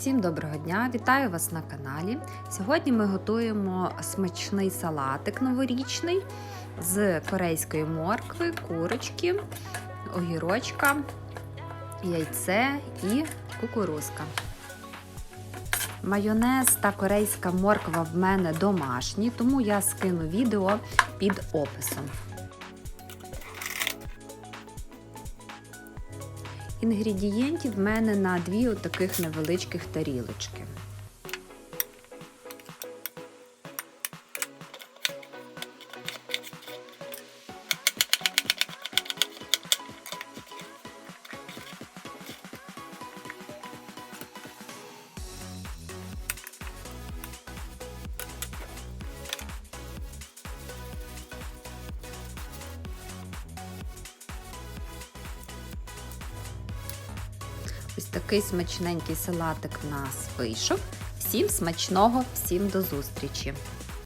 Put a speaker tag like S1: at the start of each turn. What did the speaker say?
S1: Всім доброго дня! Вітаю вас на каналі. Сьогодні ми готуємо смачний салатик новорічний з корейської моркви, курочки, огірочка, яйце і кукурузка. Майонез та корейська морква в мене домашні, тому я скину відео під описом. Інгредієнтів в мене на дві отаких невеличких тарілочки. Ось такий смачненький салатик в нас вийшов. Всім смачного, всім до зустрічі!